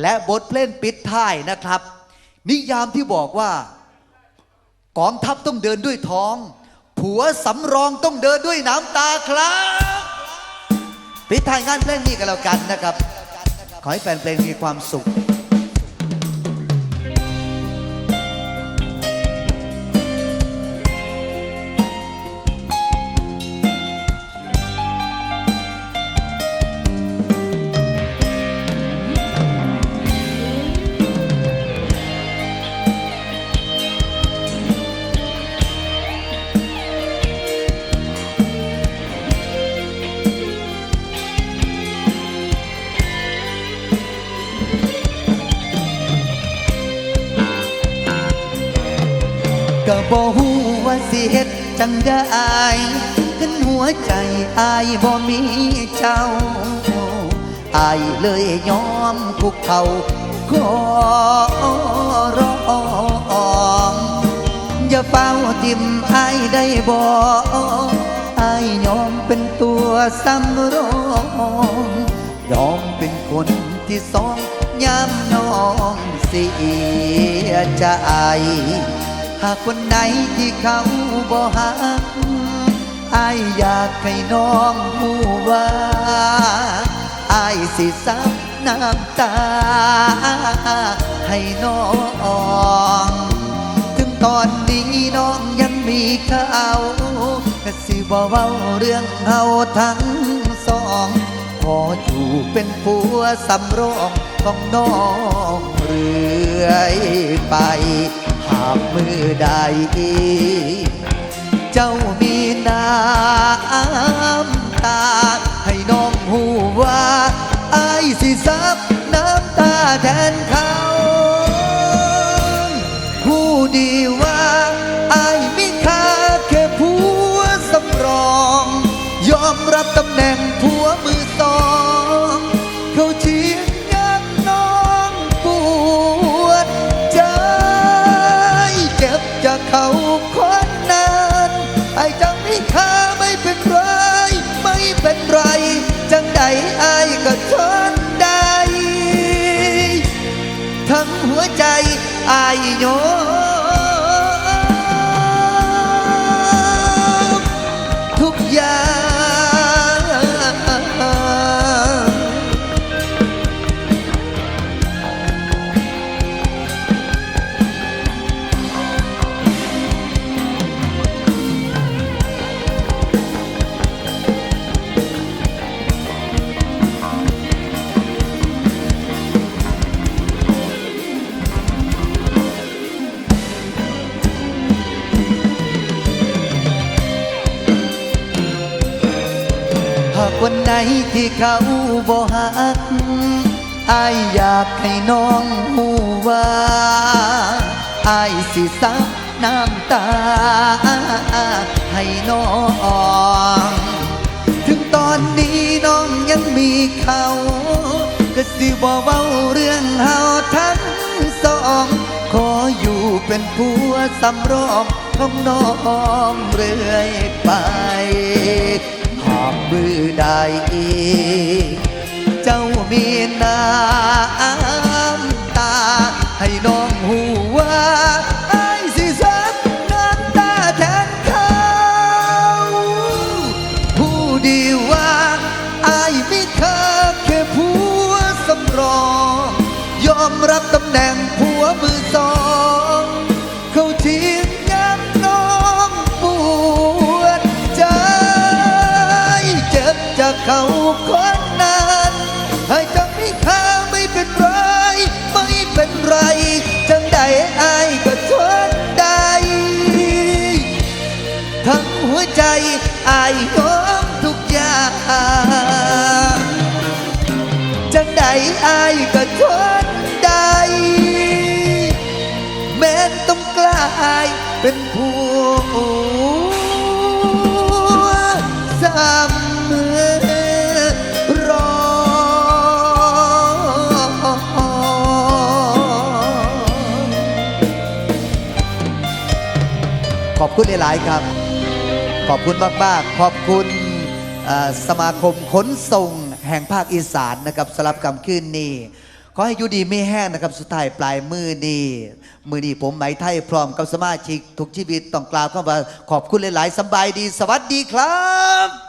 และบทเพลงปิดท้ายนะครับ นิยามที่บอกว่ากองทัพต้องเดินด้วยท้อง ผัวสำรองต้องเดินด้วยน้ำตาครับ ปิดท้ายงานเพลงนี้กันแล้วกันนะครับ ขอให้แฟนเพลงมีความสุข ก็บ่ฮู้ว่าสิเฮ็ดจังได้ขึ้นหัวใจอายบ่มีเจ้าอายเลยยอมคุกเข่าขอร้องอย่าเฝ้าทิมอายได้บ่อายยอมเป็นตัวสำรองยอมเป็นคนที่สองยามน้องเสียใจ หากคนไหนที่เขาบ่หักอายอยากให้น้องหูว่าอายสิซับน้ำตา ให้น้องถึงตอนนี้น้องยังมีเขาก็สิบ่เว้าเรื่องเฮาทั้งสองขออยู่เป็นผัวสำรองของน้องเรื่อยไป หากมือใด เจ้ามีน้ำตา ให้น้องหูว่าอายสิซับน้ำตาแทนเขาผู้ดีว่าอายมีค่าแค่ผัวสำรอง ยอมรับตำแหน่ง อ หากวันไหนที่เขาบ่หักอายอยากให้น้องหูว่าอายสิซับน้ำตา ให้น้อง ถึงตอนนี้น้องยังมีเขาก็สิบ่เว้าเรื่องเฮาทั้งสอง ขออยู่เป็นผัวสำรองของน้องเรื่อยไป มือใด เจ้ามีน้ำตา ให้น้องหูว่า เขาคนนั้นให้จังไม่ค่าไม่เป็นไร ไม่เป็นไร จังใดอายก็ทนได้ ทั้งหัวใจอายยอมทุกอย่าง จังใดอายก็ทนได้ แม้นต้องกลายเป็นผั ขอบคุณหลายๆครับ ขอบคุณมากๆ ขอบคุณสมาคมขนส่งแห่งภาคอีสานนะครับสลับกำขึ้นนี้ขอให้อยู่ดีไม่แห้งนะครับ สุดท้ายปลายมือนี่มือนี่ผมไหมไทยพร้อมกับสมาชิกทุกชีวิตต้องกล่าวคำว่าขอบคุณหลาย ๆสบายดี สวัสดีครับ